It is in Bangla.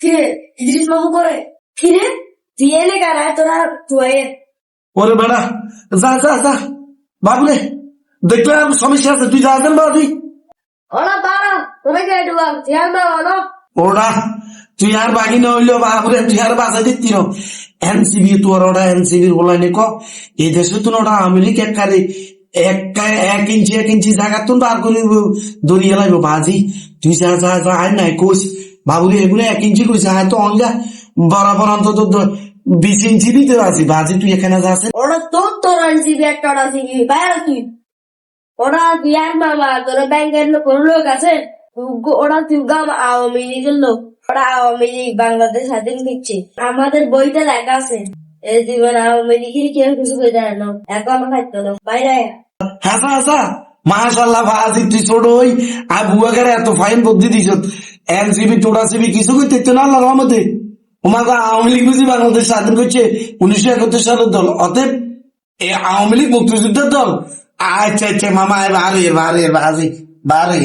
কিরে ইদ্রিস বাবু করে কিরে তুই এলে কারা তোরা তুই ওরে বেড়া যা যা যা। বাবুরে দেখলাম সমস্যা আছে তুই যা দেন বাদি ওরা বাড়া তোরা কে ডুবা ধ্যান দাও ওরা ওরা তুই আর বাকি না হইল বাবুরে তুই আর বাঁচা দিতি না। এনসিবি তোর ওরা এনসিবি বলাই নে ক। এই দেশে তো ওরা আমেরিকা কারে এক এক ইঞ্চি এক ইঞ্চি জায়গা তো বার করে দরিয়ে লাগবে বাজি। তুই যা যা যা আয় নাই কোচ বাবুরে এগুলো এক ইঞ্চি কইছে আয় তো অঙ্গা বরাবর অন্তত বিশ ইঞ্চি দিতে আছি বাজি তুই এখানে যাচ্ছে ওরা তোর তোর আনছিবি একটা ওরা বাইরে তুই? ওরা বিয়ার মামা তোরা ব্যাংকের লোক লোক আছে? ওরা তুই গাম আওয়ামী লীগের লোক। ওরা আওয়ামী লীগ বাংলাদেশ স্বাধীন দিচ্ছে। আমাদের বইতে লেখা আছে। এই জীবন আওয়ামী লীগের কেউ কিছু করে জানে না। এখন খাইতো না বাইরে। হাসা হাসা। মাশাল্লাহ বাজি তুই ছোট ওই আর বুয়াকারে এত ফাইন বুদ্ধি দিছ। এনসিবি টোটা জিবি, কিছু করতে না আল্লাহর রহমতে। ওমাকে আওয়ামী লীগ বুঝি বাংলাদেশ স্বাধীন করছে, উনিশশো একাত্তর সালের দল। অতএব এই আওয়ামী লীগ মুক্তিযুদ্ধের দল। আচ্ছা আচ্ছা মামা বারে বারে বাড়ি বারে।